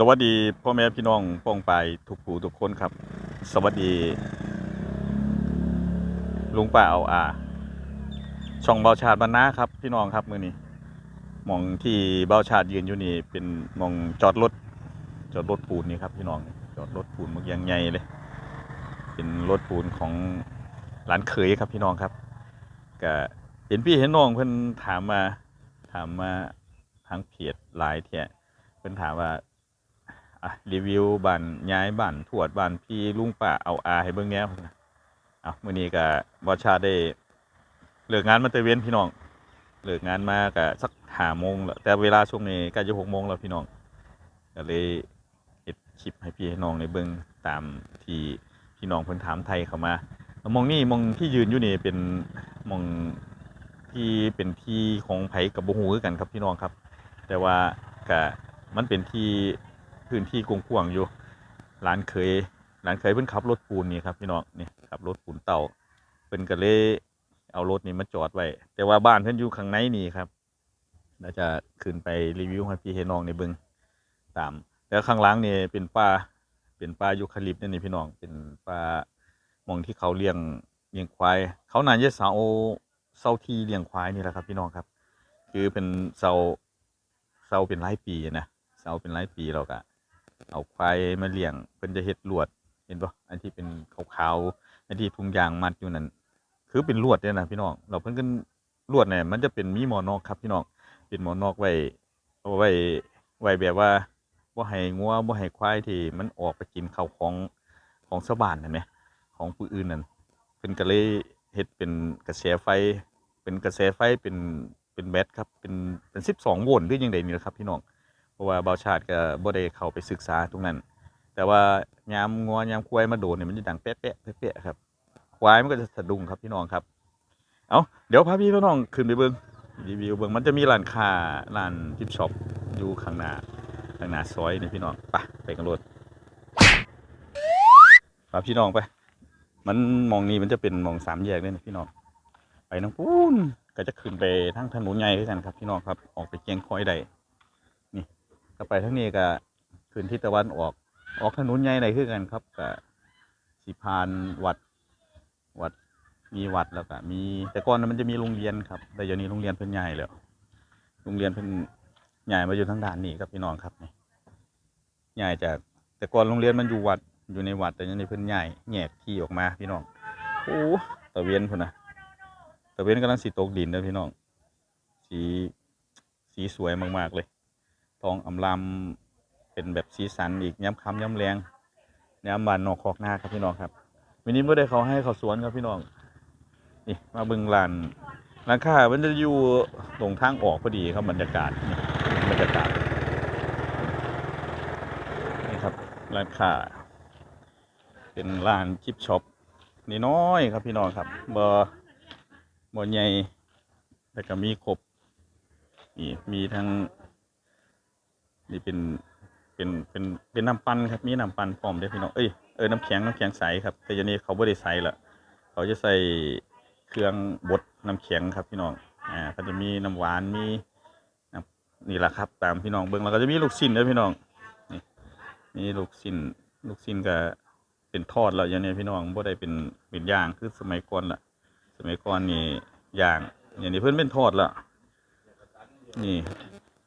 สวัสดีพ่อแม่พี่น้องป้องไปทุกผู้ทุกคนครับ สวัสดี ลุงป้าเอาอาช่องเบาชาติบรรณาครับ พี่น้องครับมือนี้หมองที่เบาชาติยืนอยู่นี่ เป็นมองจอดรถจอดรถปูนนี่ครับ พี่น้องจอดรถปูนมึกยังใหญ่เลย เป็นรถปูนของร้านเคยครับพี่น้องครับก็เห็นพี่เห็นน้องเพิ่นถามมาถามมาทางเพจไลน์เที่ยเพิ่นถามว่า อะรีวิวบ้านย้ายบ้านทวดบ้านพี่ลุงป้าเอาอาให้เบิ่งแหน่พุ่นน่ะเอามื้อนี้ก็บ่ชาได้เลิกงานมาแต่เว้นพี่น้องเลิกงานมาก็สัก5โมงแล้วแต่เวลาช่วงนี้ใกล้จะ6โมงแล้วพี่น้องก็เลยเฮ็ดคลิปให้พี่ให้น้องได้เบิ่งตามที่พี่น้องเพิ่นถามไทยเข้ามามองนี่มองที่ยืนอยู่นี่เป็นมองที่เป็นที่ของไผกับบ่ฮู้คือกันครับพี่น้องครับ แต่ว่าก็มันเป็นที่ พื้นที่กว้างๆอยู่ร้านเคยร้านเคยเพิ่นขับรถปูนนี่ครับพี่น้องนี่ขับรถปูนเต่าเพิ่นก็เลยเอารถนี่มาจอดไว้ แต่ว่าบ้านเพิ่นอยู่ข้างในนี่ครับเราจะขึ้นไปรีวิวให้พี่ให้น้องในเบิงตาม แล้วข้างหล่างนี่เป็นป่าเป็นป่ายูคาลิปต์นั่นี่พี่น้อง เป็นป่ามองที่เขาเลี้ยงเลี้ยงควาย เขานานจะเสาเสาที่เลี้ยงควายนี่แหละครับ พี่น้องครับ คือเป็นเสาเสาเป็นหลายปีนะเสาเป็นหลายปีแล้วก็ เอาควายมาเลี้ยงเพิ่นจะเฮ็ดลวดเห็นปะอันที่เป็นขาวๆอันที่ทุงยางมัดอยู่นั่นคือเป็นลวดเนี่ยนะพี่น้องเราเพิ่นก็ลวดเนี่ยมันจะเป็นมีหมอนอกครับพี่น้องเป็นหมอนอกไว้เอาไว้ไว้แบบว่าบ่าให้งัวบ่าให้ควายที่มันออกไปกินข้าวของของชาวบ้านนั่นแหมของผู้อื่นนั่นเพิ่นก็เลยเฮ็ดเป็นกระแสไฟ เป็นกระแสไฟเป็นเป็นแบตครับเป็นเป็น12โวลต์หรือยังไดนี่แหละครับพี่น้อง เพราะว่าเบาชาติก็บ่ได้เข้าไปศึกษาตรงนั้น แต่ว่ายามงัวยามควายมาโดนเนี่ยมันจะดังแป๊ะแป๊ะแป๊ะแป๊ะครับ ควายมันก็จะสะดุ้งครับพี่น้องครับ เอาเดี๋ยวพาพี่พี่น้องขึ้นไปเบิ้งรีวิวเบิ้งมันจะมีร้านค้าร้านทิปช็อปอยู่ข้างหน้าข้างหน้าซอยนี่พี่น้องไปไปกันรถพาพี่น้องไป มันมองนี่มันจะเป็นมองสามแยกเลยนะพี่น้องไปน้องปูนก็จะขึ้นไปทางถนนใหญ่ด้วยกันครับ พี่น้องครับออกไปเกียงคอยได้ ก็ไปทั้งนี้ก็ขึ้นทิศตะวันออก ออกถนนใหญ่ไหนคือกันครับก็สิพานวัดวัดมีวัดแล้วก็มีแต่ก่อนมันจะมีโรงเรียนครับ แต่เดี๋ยวนี้โรงเรียนเพิ่นใหญ่แล้วโรงเรียนเพิ่นใหญ่มาอยู่ทางด้านนี้ครับพี่น้องครับนี่ใหญ่จากแต่ก่อนโรงเรียนมันอยู่วัดอยู่ในวัดแต่เดี๋ยวนี้เพิ่นใหญ่แยกที่ออกมาพี่น้องโอ้ตะเวียนพุ่นนะตะเวียนกำลังสีตกดินนะพี่น้องสีสีสวยมากๆเลย องอำลำเป็นแบบสีสันอีกย้ำคำย้ำแรงย้ำบานนอกคอกหน้าครับพี่น้องครับวันนี้เมื่อได้เขาให้เขาสวนครับพี่น้องนี่มาบึงลานร้านค้ามันจะอยู่ตรงทางออกพอดีครับบรรยากาศบรรยากาศนี่ครับร้านค้าเป็นร้านชิปช็อปนี่น้อยครับพี่น้องครับบอบอใหญ่แต่ก็มีครบนี่มีทั้ง นี่เป็นเป็นเป็นเป็นน้ำปั่นครับมีน้ำปั่นพร้อมเด้พี่น้องเอ้ยเออน้ำแข็งน้ำแข็งใสครับ แต่ยานี้เขาไม่ได้ใส่ละเขาจะใส่เครื่องบดน้ำแข็งครับพี่น้องอ่าก็จะมีน้ำหวานมีนี่แหละครับ ตามพี่น้องเบิ้งแล้วก็จะมีลูกชิ้นด้อพี่น้องนี่มีลูกชิ้นลูกชิ้นก็เป็นทอดแล้วยานี้พี่น้องบ่ได้เป็นเป็นย่างคือสมัยก่อนละสมัยก่อนนี่ย่างอย่างนี้เพิ่นเป็นทอดละนี่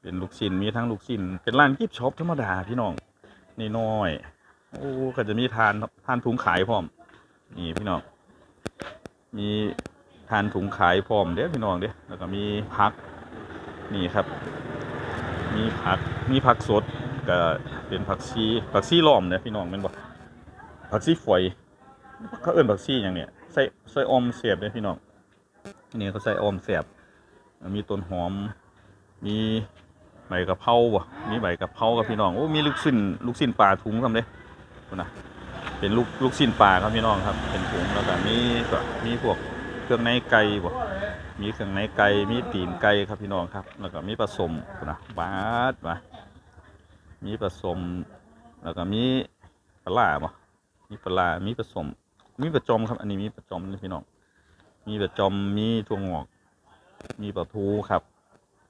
เป็นลูกชิ้นมีทั้งลูกชิ้นเป็นร้านกิฟช็อปธรรมดาพี่น้องนี่น้อยโอ้ก็จะมีทานทานถุงขายพร้อม นี่พี่น้องมีทานถุงขายพร้อมเด้พี่น้องเด้แล้วก็มีผักนี่ครับ มีผักมีผักสดก็เป็นผักชีผักชีล้อมเนี่ยพี่น้องแม่นบ่ผักชีฝอยเขาเอิ้นผักชีอย่างเนี้ยใส่ใส่อมเสียบเด้อพี่น้องนี่เขาใส่อมเสียบ มีต้นหอม มี ใบกะเพราบ่มีใบกะเพรากับพี่น้อง โอ้ มีลูกชิ้นลูกชิ้นปลาถุงครับเด้คุณนะเป็นลูกลูกชิ้นปลาครับพี่น้องครับ เป็นถุงแล้วก็มีก็มีพวกเครื่องในไก่บ่มีเครื่องในไก่ มีตีนไก่ครับพี่น้องครับ แล้วก็มีผสมคุณนะบาดมามีผสม แล้วก็มีปลาบ่มีปลาร้ามีผสม มีประจอมครับ อันนี้มีประจอมนะพี่น้อง มีประจอม มีถั่วงอก มีปลาทูครับ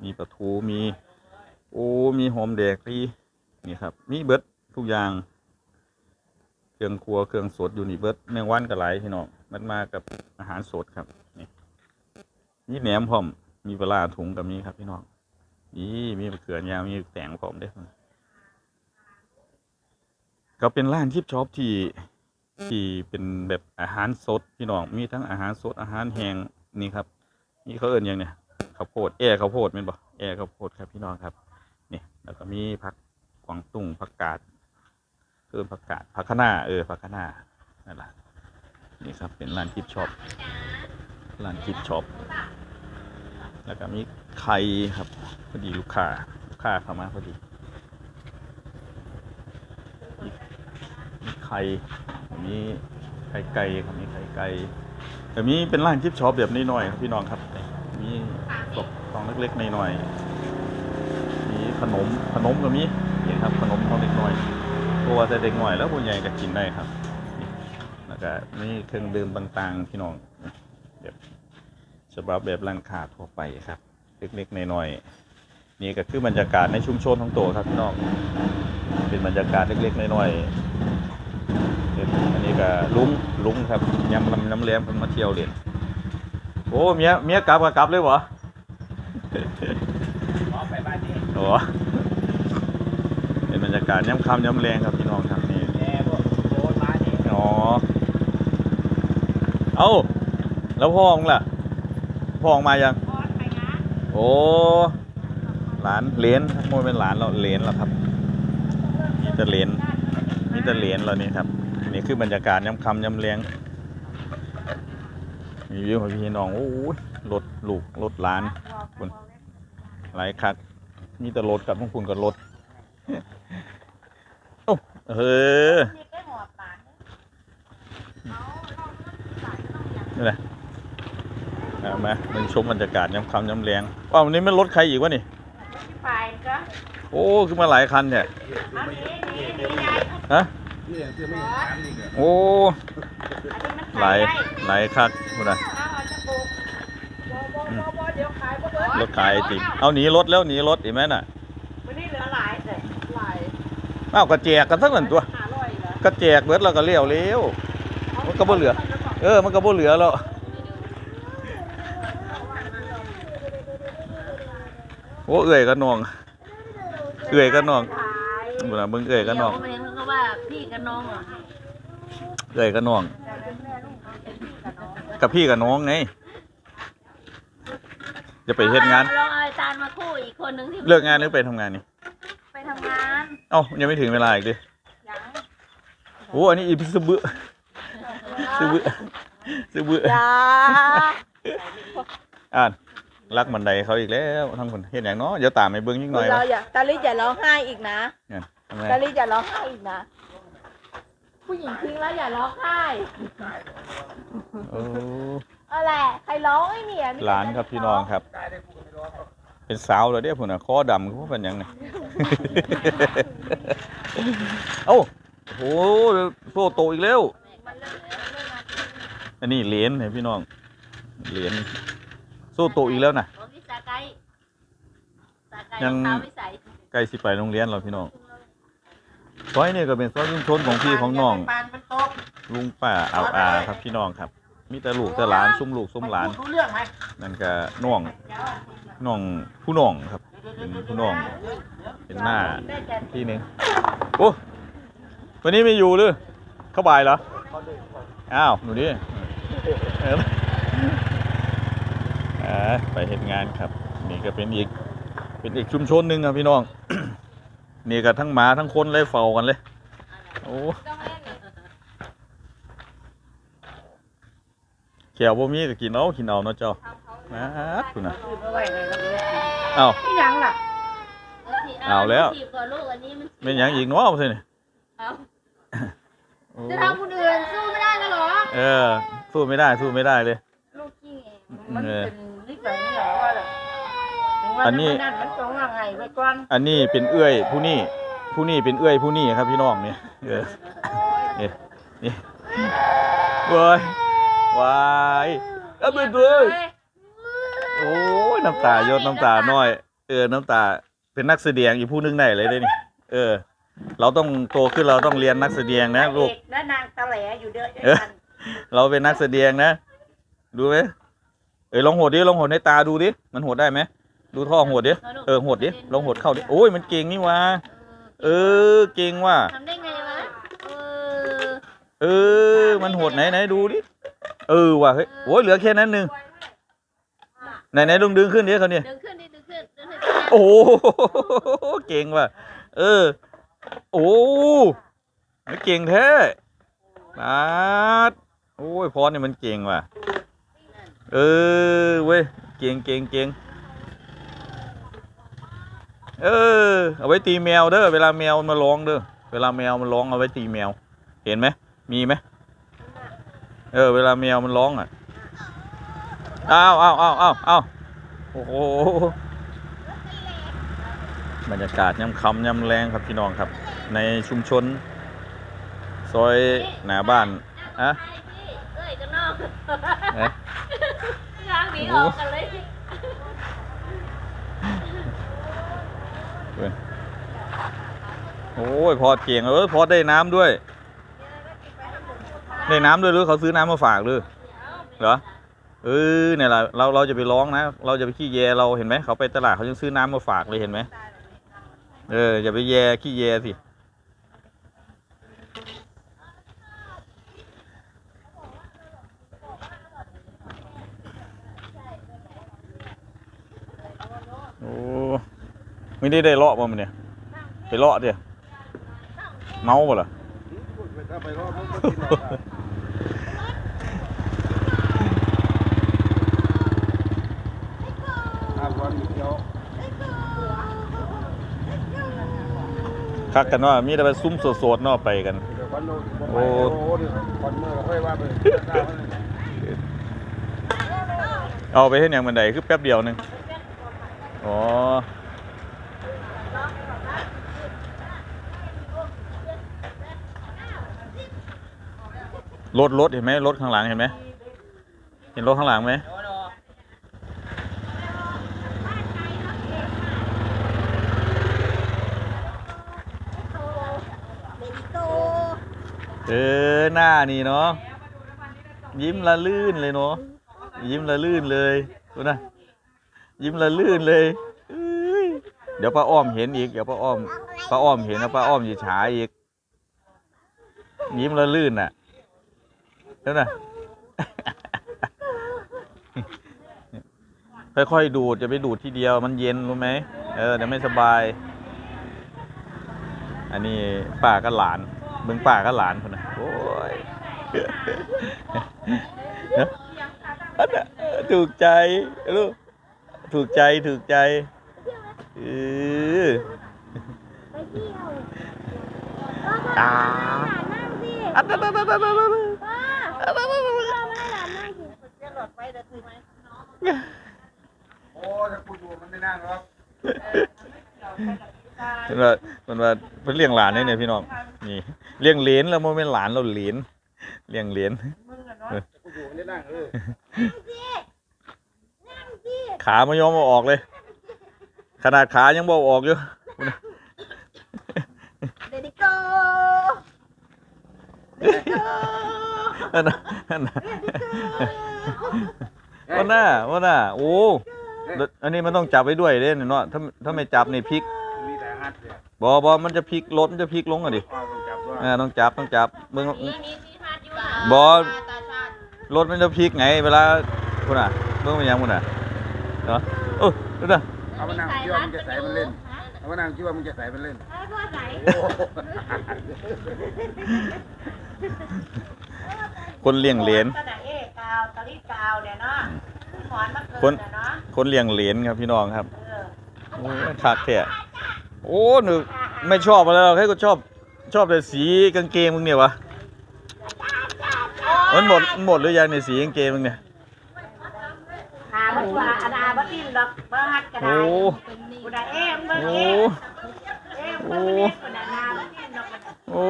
มีปลาทู มี โอ้มีหอมแดกพี่นี่ครับ มีเบิดทุกอย่าง เครื่องครัวเครื่องสดอยู่นี่เบิดแมงวันก็หลพี่น้องมันมากับอาหารสดครับนี่มีแหนมพร้อมมีปลาถุงกับนี้ครับพี่น้องนี่มีมะเขือยาวมีแตงพร้อมด้อก็เป็นร้านทิปช็อปที่ที่เป็นแบบอาหารสดพี่น้องมีทั้งอาหารสดอาหารแห้งนี่ครับ นี่เขาเอิ้นยังเนี่ยข้าวโพดแอร์ข้าวโพดแม่นบ่แอร์ข้าวโพดครับพี่น้องครับ นี่แล้วก็มีผักกวางตุ้งผักกาดเอิ้นผักกาดผักคะน้าเออผักคะน้านั่นแหละนี่ครับเป็นร้านกิฟช็อปร้านกิฟช็อปแล้วก็มีไข่ครับพอดีลูกค้าลูกค้าเข้ามาพอดีมีไข่มีไข่ไก่ครับมีไข่ไก่แต่มีเป็นร้านกิฟช็อปแบบนี้หน่อยครับพี่น้องครับมีตกกล่องเล็กๆหน่อยๆ ขนมขนมก็มีนี่ครับขนมของเด็กน้อยตัวแต่เด็กน้อยแล้วผู้ใหญ่ก็กินได้ครับนี่แล้วก็มีเครื่องดื่มต่างๆพี่น้องแบบฉบับแบบร้านค้าทั่วไปครับเล็กๆน้อยๆนี่ก็คือบรรยากาศในชุมชนของโตครับพี่น้องเป็นบรรยากาศเล็กๆน้อยๆเป็นอันนี้ก็ลุงลุงครับยำลำน้ำแรมเพิ่นมาเที่ยวเล่นโอ้เมียเมียกลับก็กลับเลยเหรอ บ้านนี้โอ้เป็นบรรยากาศย่ำค่ำย่ำแรงครับพี่น้องครับนี่แอร์พวกโดนมานี่อ๋อเอ้าแล้วพ่อมึงล่ะพ่อมึงมายังพอดไปนะโอ้หลานเหลนครับโมเป็นหลานเราเหลนแล้วครับมีแต่เหลนมีแต่เหลนเรานี่ครับนี่คือบรรยากาศย่ำค่ำย่ำแรงมีวิวของพี่น้องโอ้ยรถลูกรถหลานคุณหลายคัก มีแต่รถกับพวกคุณกับรถโอ้เออนี่ไปหอบปานนี่แหละเอามามันชมบรรยากาศย้ำคำย้ำแรงว้าววันนี้มันรถใครอีกวะนี่ไปก็โอ้ขึ้นมาหลายคันเนี่ยเอานี้นี่นี่ยายฮะนี่คือไม่ถามนี่เกิดโอ้อันนี้มันหลายได้หลายคักคุณนะ รถขายไอติมเอาหนีรถแล้วหนีรถอีกไหมน่ะวันนี้เหลือหลายแต่หลายเอ้าวกระแจกกันทั้งนั้นตัวหาร้อยเหรอกระแจกเบิดแล้วก็เลี้ยวเลี้ยว มันก็บ่เหลือ เออ มันก็บ่เหลือแล้วโอ้เอื่อยก็นอง เอื่อยก็นองขายบุญเบิ่งเอื่อยก็นอง เดี๋ยวมันก็ว่าพี่กับน้องเหรอเอื่อยก็นอง กับพี่กับน้องไง จะไปเฮ็ดงาน ลองเอาไอ้ตาลมาคู่อีกคนหนึ่งที่เลิกงานหรือไปทำงานนี่ ไปทำงานเอ้ายังไม่ถึงเวลาอีกดิยังโอ้อันนี้อีพิซบึซึบึซึบึจ้าอ่านรักบันไดเขาอีกแล้วทั้งคนเห็นอย่างเนาะเดี๋ยวตามไปเบิ้งยิ่งหน่อยเราวะอย่าตาลิอย่าร้องไห้อีกนะเนี่ยทำไมตาลิอย่าร้องไห้อีกนะ ผู้หญิงทิ้งแล้วอย่าร้องไห้ โอ้ อะไรใครร้องไอ้เนี่ยมีแต่หลานครับพี่น้องครับได้ได้พูดไม่ร้องหรอกเป็นสาวแล้วเดี๋ยวพุ่นน่ะคอดำเขาเป็นหยังไง เอ้าโอ้โหโซโตอีกแล้วอันนี้เหรียญเนี่ยพี่น้อง เหรียญโซโตอีกแล้วนะของพี่สาไกสาไกยังเท้าไม่ใส่ใกล้สิไปโรงเรียนแล้วพี่น้องซอยนี่ก็เป็นซอยชุมชนของพี่ของน้องปานมันตกลุงป้าเอาอาครับพี่น้องครับ มีแต่ลูกแต่หลานซุ้มลูกซุ้มหลานรู้เรื่องไหมนั่นก็น้องน้องผู้น้องครับ เป็นผู้น้อง เป็นหน้าที่หนึ่งโอ้วันนี้ไม่อยู่หรือเข้าบ่ายเหรออ้าวหนูดิเออเออไปเห็นงานครับ นี่ก็เป็นอีกเป็นอีกชุมชนหนึ่งครับพี่น้อง นี่ก็ทั้งหมาทั้งคนเลยเฝ้ากันเลย โอ้ ขวบ่มีก็กินเอากินเอาเนาะเจ้านะคุณนะเอ้าที่ยังล่ะเอาแล้วถีบก่อนลูกอันนี้มันเป็นหยังอีกเนาะเอาสิเนี่ยเอาโอ้จะทำคนอื่นสู้ไม่ได้นะเหรอ เออ สู้ไม่ได้สู้ไม่ได้เลย ลูกขี้มันเออเป็นนิสัยนี่เหรอว่าล่ะถึงว่าอันนี้ถ้ามันั่นมันต้องว่าไงไว้ก่อน อันนี้เป็นเอื้อยผู้นี่ผู้นี่เป็นเอื้อยผู้นี่ครับพี่น้องเนี่ยเออนี่นี่เว้ย วายเอ้ยเบื่อเบื่อโอ้ยน้ำตาหยดน้ำตาน้อย เออ น้ำตา เป็นนักแสดงอีกผู้หนึงได้เลยเด้นี่ เออ เราต้องโตขึ้นเราต้องเรียนนักแสดงนะลูกเอกและนางตะแหลอยู่ด้วยเออกันเราเป็นนักแสดงนะ ดูไหมเอ้ยลองหดดิ ลองหดในตาดูดิ มันหดได้ไหม ดูท่อหดดิ เออหดดิ ลองหดเข้าดิ โอ้ย มันเก่งนี่หวะเออ เก่งว่ะทำได้ไงวะ เออ เออ มันหดไหนไหนดูดิ เออว่ะเฮ้ยโอ้ยเหลือแค่นั้นหนึ่งไหนไหนลองดึงขึ้นดิเขาเนี่ยดึงขึ้นดิดึงขึ้นดึงขึ้นโอ้โหเก่งว่ะ เออ โอ้เก่งแท้ปาดโอ้ยพอเนี่ยมันเก่งว่ะ เออเว้ยเก่งเก่งเก่งเออ เอาไว้ตีแมวเด้อเวลาแมวมาร้องเด้อเวลาแมวมันร้องเอาไว้ตีแมว เห็นไหมมีไหม เออ เวลาแมวมันร้องอะอ้าวอ้าวอ้าวอ้าวอ้าวโอ้โหบรรยากาศยำคำยำแรงครับพี่น้องครับ ในชุมชน ซอยหน้าบ้านอะเอ้ยกันนอกเอ๊ะทางหนีออกกันเลยโอ้ยพอเก่งเออพอได้น้ำด้วย ได้น้ำด้วยหรือเขาซื้อน้ำมาฝากหรือเหรอเออเนี่ยแหละเราเราจะไปร้องนะ เราจะไปขี้แยเราเห็นไหมเขาไปตลาดเขายังซื้อน้ำมาฝากเลยเห็นไหมเอออย่าไปแยขี้แยสิโอ้ไม่ได้ได้เลาะบ่มันเนี่ยไปเลาะเดียเมาบ่ล่ะ ถ้าไปรอบมันก็กินหรอกอะอาวันเดียว คักกันว่ามีแต่ไปซุ้มโสดๆเนาะไปกันโอ้โอ้เอาไปเห็นอย่างบันไดคือแป๊บเดียวหนึงอ๋อรถรถเห็นไหมรถข้างหลังเห็นไหมเห็นรถข้างหลังไหม เออหน้านี่เนาะยิ้มละลื่นเลยเนาะยิ้มละลื่นเลยดูนะยิ้มละลื่นเลยเดี๋ยวป้าอ้อมเห็นอีกเดี๋ยวป้าอ้อมป้าอ้อมเห็นนะป้าอ้อมจะฉายอีก ยิ้มละลื่นน่ะเดี๋ยวนะค่อยๆดูดจะไปดูดทีเดียวมันเย็นรู้ไหมเออเดี๋ยวไม่สบาย อันนี้ป้ากับหลาน มึงป้ากับหลานคนนะโอ้ยอันน่ะถูกใจลูกถูกใจถูกใจเออตาอันนั้นอันนั้นอันนั้นอันนั้นอันนั้นเรียกหลอดไฟเดี๋ยวถือไหมโอ้ถ้าคุณดูมันไม่นั่งหรอก มันว่ามันว่าเพิ่นเลี้ยงหลานนี่เนี่ยพี่น้องนี่เลี้ยงเหลนแล้วมันเป็นหลานเราเหลนเลี้ยงเหลนคุณดูมันไม่นั่งเออขาไม่ยอมเอาออกเลย ขนาดขายังบเอกออกอยู่เดดิโกอันนั้นอันนั้นวันหน้าวันหน้าโอ้อันนี้มันต้องจับไว้ด้วยเด้เนาะถ้าถ้าไม่จับนี่พลิกมีแต่ฮัทเนี่ย บอบอมันจะพลิกรถมันจะพลิกลงอะดิอ้าวต้องจับด้วยอ่าต้องจับต้องจับมึงมีมีมีพาดอยู่อะบอตาชาติรถมันจะพลิกไง เวลาคุณอะเบิ่งมันยังคุณอะเนาะโอ้ดูนะเอามานั่งคิดว่ามันจะใส่มันเล่นเอามานั่งคิดว่ามันจะใส่มันเล่นให้พ่อใส่โอ้คนเลี้ยงเหรียญกระดาษเอ๊กาวตะลิกาวเนี่ยเนาะหมอนมาเกิคนนเนี่ยเนาะคนเลี้ยงเหรียญครับพี่น้องครับเออโอ้ยคักแท้ โอ้หนูไม่ชอบอะไรหรอกให้ก็ชอบชอบแต่สีกางเกงมึงเนี่ยวะมันหมดมันหมดหรือยังในยสีกางเกงมึงเนี่ยหาบัดว่าอาดาบัดดินดอกเบอร์ฮัดกระดาโอ้ษกูได้เอ๊ะเบอร์โอ้เอ๊ะเอ๊ะเบอร์นี้กูได้นาบัดดินดอกมันโอ้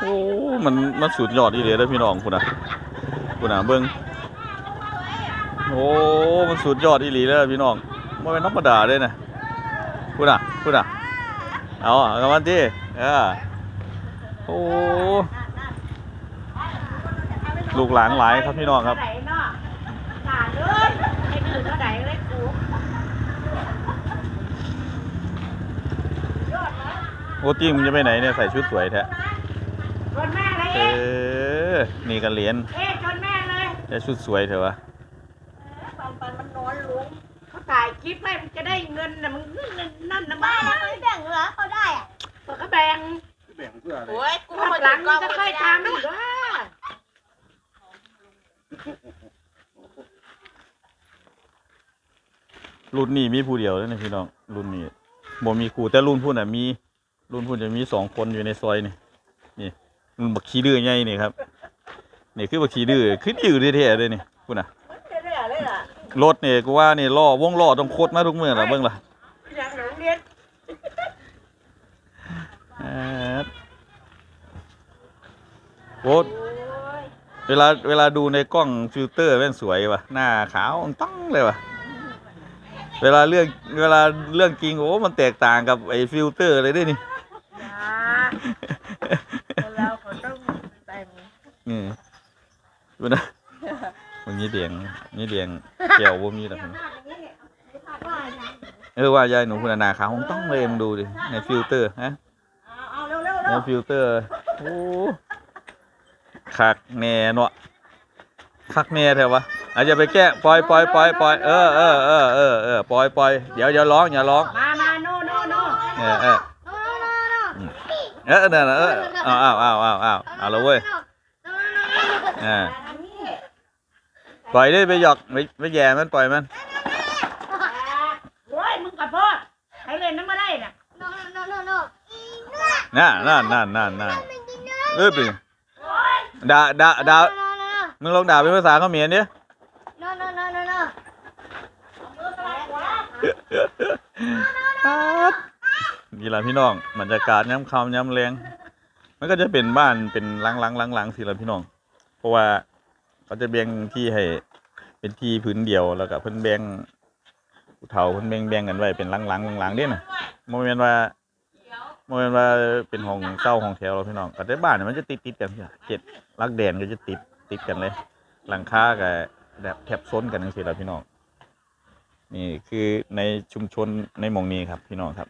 โอ้ มัน มันสุดยอดอีเดียเลยพี่น้องคุณอะ คุณอะเบิ้งโอ้มันสุดยอดอีหลีเลยพี่น้องมันเป็นธรรมดาเลยนะพูดอะพูดอะเอาอะกำมันที่เออโอ้ลูกหลานหลายครับพี่น้องครับเท่าไหเนาะหลานเลยไอ้ยโอติ่งมึงจะไปไหนเนี่ยใส่ชุดสวยแท้ ชนแม่เลยเอเอ๊ะอ นี่กันเหรียญเอ๊ะชนแม่เลยแต่ชุดสวยเถอะวะตอนปันมันนอนหลวงเขาถ่ายคลิปให้มันจะได้เงินนะมึงนั่นนะบ้าบ้านแล้วไม่แบ่งเหรอเขาได้อะเขาแบ่งแบ่งเพื่ออะไรโอ้ยกูข้างมาหลัถึงงกล้องจะไม่ค่อยได้ทำอีกว่ารุ่นนี้มีผู้เดียวเลยนะพี่น้อง รุ่นนี้บ่มีครูแต่รุ่นพุ่นอะมี รุ่นพุ่นจะมีสองคนอยู่ในซอยนี่นี่รุ่น บักขี้ดื้อใหญ่นี่ครับนี่คือบักขี้ดื้อคือดื้อแท้ๆเลยนี่พุ่นอะเรื่อยๆเลยล่ะรถนี่กูว่านี่ล้อวงล้อต้องโคตรมาทุกเมื่อล่ะเบิ่งล่ะอย่างหนังเรียนแอดโอ้เวลาเวลาดูในกล้องฟิลเตอร์แม่นสวยว่ะหน้าขาวตั้งเลยว่ะเวลาเรื่องเวลาเรื่องจริงโอ้มันแตกต่างกับไอ้ฟิลเตอร์เลยด้วยนี่ เราเขาต้องแต่ง อืมดูนะมั นมีเดียงมีเดียงแก้วบ่มีหรอกครับเออว่ายายหนูคุณนาขาวต้องเลยมึงดูดิในฟิลเตอร์ฮะเอาเร็วๆเร็วในฟิลเตอร์โอ้คักแน่เนาะคักแน่แถววะอาจจะไปแก้ปล่อยปล่อยปล่อยปล่อยเออเออเออเออเออปล่อยปล่อยเดี๋ยวอย่าร้องอย่าร้องมามาโน่โน่โน่เออเออเออเออเออเออเอาเอาเอาเอาเอาเอาละเว้ยเอ่า ปล่อยได้ไปหยอกไปไปแย่มันปล่อยมัน โอ้ยมึงกับพ่อให้เล่นน้ำมาได้น่ะโนโนโนโนน่าน่าน่าน่าน่าเออปีด่าด่าด่าโนโนมึงลองด่าเป็นภาษาเขมรดิโนโนโนโนโนนี่ละพี่น้องบรรยากาศย้ำคำย้ำแรงมันก็จะเป็นบ้านเป็นหลังหลังหลังหลังสิละพี่น้อง เพราะว่า เขาจะแบ่งที่ให้เป็นที่พื้นเดียวแล้วก็เพิ่นแบ่งเฒ่าเพิ่นแบ่งแบ่งกันไว้เป็นหลังหลังหลังหลังเด้น่ะโมเมนว่าโมเมนว่าเป็นห้องเศร้าห้องแถวเราพี่น้องแต่ในบ้านเนี่ยมันจะติดติดๆกันเจ็ดลักแดนก็จะติดติดกันเลย หลังคากับแบบแถบซ้นกันจังซี่ละพี่น้องนี่คือในชุมชนในหมองนี้ครับพี่น้องครับ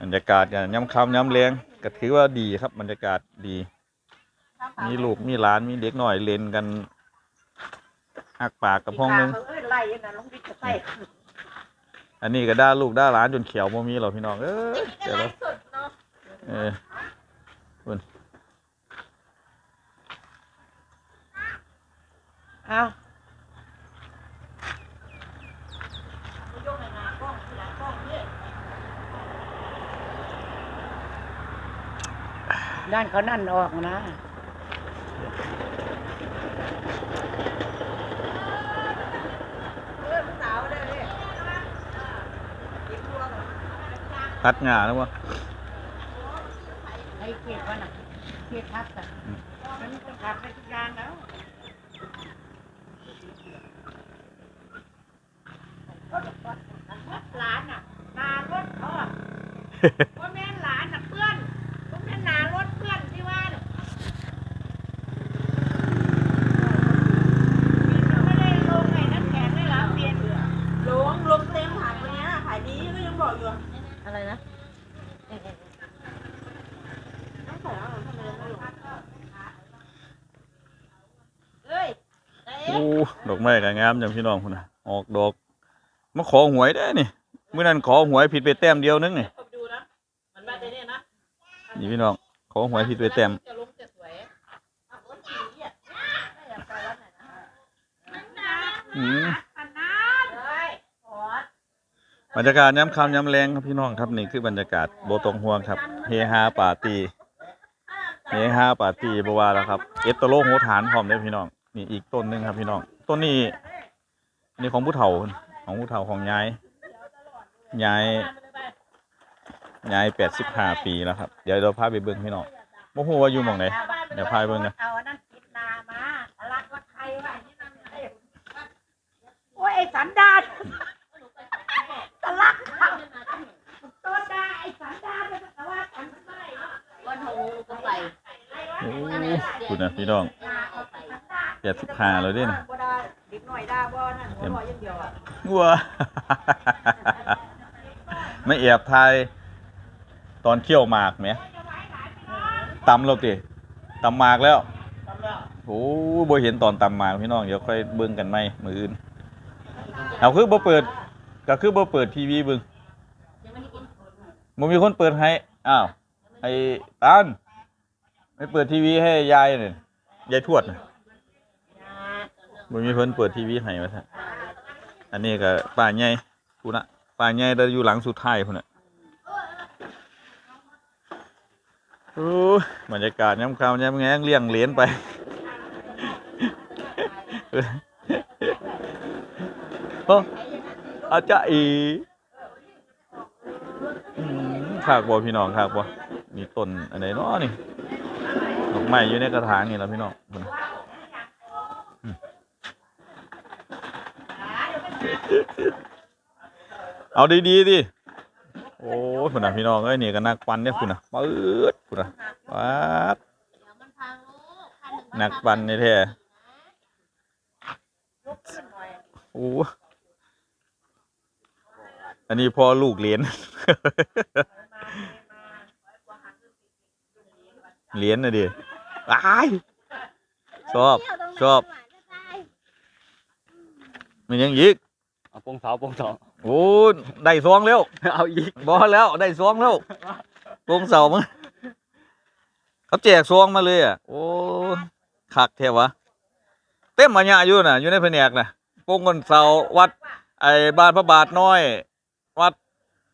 บรรยากาศกันย้ำคำย้ำแรงก็ถือว่าดีครับบรรยากาศดี มีลูกมีหลานมีเด็กหน่อยเล่นกันหักปากกับห้องนึงเอ้ยไล่น่ะลงดิจะใส่อันนี้ก็ด่าลูกด่าหลานจนเขียวบ่มีหรอกพี่น้องเออเดี๋ยวเราสุดเนาะเออคุณเอาด้านเขานั่นออกนะ ตัดงาแล้ววะไอ้เกียรมันอะเกียรทับอะมันก็ขาดไปทุกอย่างแล้วหลานอะนารถเขาอะว่าแม่นหลานอะเพื่อนว่าแม่นนารถเพื่อนที่ว่าน่ะไม่ได้ลงไอ้น้ำแข็งเลยเหรอเปลี่ยน ลงลงเต็มถังวันนี้ขายดีก็ยังบอกอยู่ อะไรนะ เอ้ย โอ้ดอกไม้ก็งามจังพี่น้องคุณนะออกดอกมาขอหวยได้นี่เมื่อนั้นขอหวยผิดไปแต้มเดียวนึงนี่ดูนะมันมาจะเนี่ยนะนี่พี่น้องขอหวยผิดไปแต้มจะลงจะสวยอืมอันนั้นเลยบรรยากาศย้ำคำย้ำแรงครับพี่น้องครับนี่คือบรรยากาศโบตองห่วงครับ เฮฮาปาร์ตี้เฮฮาปาร์ตี้บว่าแล้วครับ เอสโตโลโหฐานพร้อมเด้อพี่น้อง นี่อีกต้นหนึ่งครับพี่น้องต้นนี้นี่ของผู้เฒ่าของผู้เฒ่าของยายยายยายแปดสิบห้าปีแล้วครับเดี๋ยวเราพาไปเบิ้งพี่น้องโมโหว่าอยู่หมองไหนเดี๋ยวพาไปเบิ้งนะรว่นนั่โอ้ยไอสันดานตลักเขาต้นดาไอสันดานแต่ว่าสันไม่วันหูก็ไปคุณนะพี่น้อง ดสิบห้าแล้วเด้นะบ่ได้เด็กหน่อยด่าบ่นั่นหัวเราะอย่างเดียวอะวัวไม่แอบทายตอนเคี่ยวหมากไหมตำแล้วติตำหมากแล้วโอ้บ่เห็นตอนตำหมากพี่น้องเดี๋ยวค่อยเบิ่งกันไหมมืออื่น เอาคือบ่เปิด ก็คือบ่เปิดทีวีเบิ่งบ่มีคนเปิดให้อ้าวไอ้ตันไม่เปิดทีวีให้ยายเนี่ยยายทวดน่ะ บ่มีเพิ่นเปิดทีวีให้ว่าซั่นอันนี้ก็ป่าใหญ่พูนะป่าใหญ่แต่อยู่หลังสุดท้ายพุ่นน่ะโอ้บรรยากาศย้ำคำย้ำแงงเลี้ยงเหรียญไป โอ้อาจารย์อีขากบ่พี่น้องขากบ่มีต้นอันไหนเนาะนี่ดอกไม้อยู่ในกระถางนี่แล้วพี่น้องพุ่นน่ะ เอาดีๆดิโอ้ยคุณน่ะพี่น้องเอ้ยนี่ก็นักปั่นเนี่ยคุณน่ะปื๊ดคุณน่ะปัดนักปั่นนี่แท้โอ้อันนี้พ่อลูกเหรียญเหรียญน่ะดิอ้ายชอบ ชอบ มันยังยิก เอาปงเสาปงเสาโอ้ยได้ซองแล้วเอาอีกบอแล้วได้ซองแล้ววงเสามั้งเขาแจกซองมาเลยอะโอ้คักแท้วะเต็มมาเนี่ยอยู่น่ะ อยู่ในแผนกน่ะโปงเงินเสาวัด ไอ้บ้านพระบาทน้อย วัด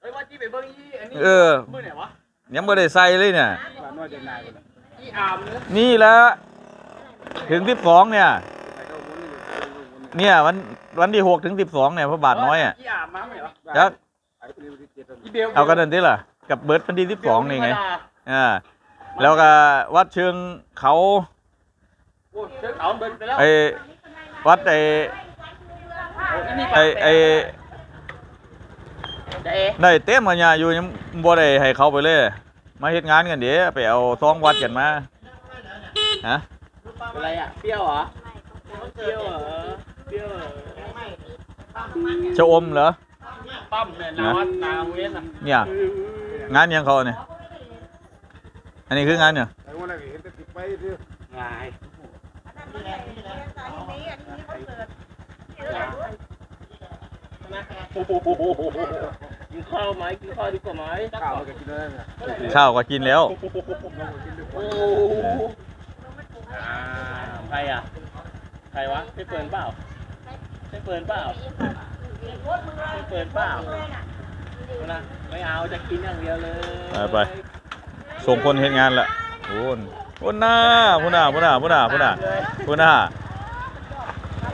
เฮ้ยว่าจี้ไปเบิ้งยี่อันนี้เออมือไหนวะยังไม่ได้ใส่เลยเนี่ยบ้านน้อยจะนายคนละยี่อามเนื้อนี่แหละถึงสิบสองเนี่ย ไปเข้าวนนี่อยู่ เนี่ยวันวันที่หกถึงสิบสองเนี่ยพระบาทน้อยอะยี่อามมาไหมวะจักไอ้คนนี้วันที่เจ็ดตอนยี่เบลเอากันนั่นดิล่ะกับเบิร์ดวันที่สิบสองนี่ไงเบลธรรมดาอ่าแล้วก็วัดเชิงเขาโอ้ยเชิญเอาเบิ้งไปแล้วไอ้วัดไอ้โอ้ยนี่ไอ้ไอ้จะเอ๋ได้เต็มมาเนี่ยอยู่ยังบ่ได้ให้เขาไปเลยมาเฮ็ดงานกันเดี๋ยวไปเอาซองวัดกันมาฮะอะไรอะเปรี้ยวเหรอเปรี้ยวเหรอ เปรี้ยวเหรอชะอมเหรอปั๊มเนี่ยนาวัดนาเว้นอะเนี่ยงานยังเขาเนี่ยอันนี้คืองานเนี่ยไอ้คนนั้นก็เห็นแต่ติดไปเรื่อยงายโอ้โหกินข้าวไหมกินข้าวดีกว่าไหมข้าวมันก็กินได้นะข้าวก็กินแล้วโอ้โหอ่าใครอะใครวะใช่เฟิร์นเปล่า ใช่เปิดเปล่าไม่เปิดเปล่าดูนะไม่เอาจะกินอย่างเดียวเลยไปไปส่งคนเห็นงานละโอ้นโอ้นหน้าพุ่นน่ะพุ่นน่ะพุ่นน่ะพุ่นน่ะพุ่นน่ะ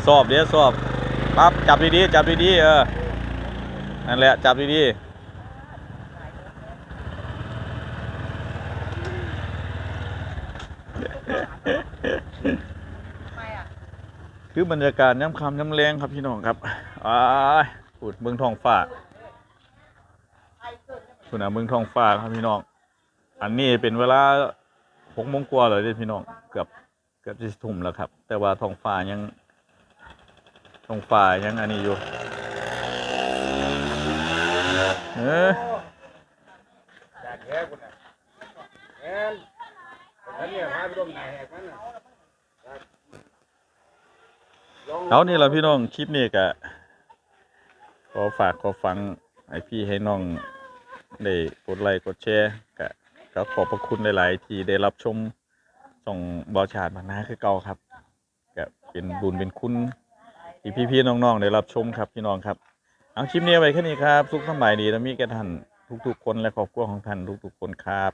สอบเดี๋ยวสอบปั๊บจับดีๆจับดีๆเออนั่นแหละจับดีๆ คือบรรยากาศย้ำคำย้ำแรงครับพี่น้องครับอ้ายพูดเมืองทองฟ้าคุณอะเมืองทองฟ้าครับพี่น้อง อันนี้เป็นเวลาหกโมงกว่าเลยเด้พี่น้อง เกือบเกือบจะทุ่มแล้วครับ แต่ว่าทองฟ้ายังทองฟ้ายังอันนี้อยู่ เออจากแก่คนน่ะแอนอันนี้พาไปร่มนาแหกมันน่ะ เอานี่แหละพี่น้องคลิปนี้ก็ขอฝากขอฟังให้พี่ให้น้องได้กดไลค์กดแชร์ก็ก็ขอบพระคุณหลาย ๆ ที่ได้รับชมส่งบอชาดมานาคือเก่าครับก็เป็นบุญเป็นคุณที่พี่ ๆ น้อง ๆ ได้รับชมครับพี่น้องครับ เอาคลิปนี้ไว้แค่นี้ครับ สุขสำบายดีและมีแก่ท่านทุก ๆ คนและครอบครัวของท่านทุก ๆ คนครับ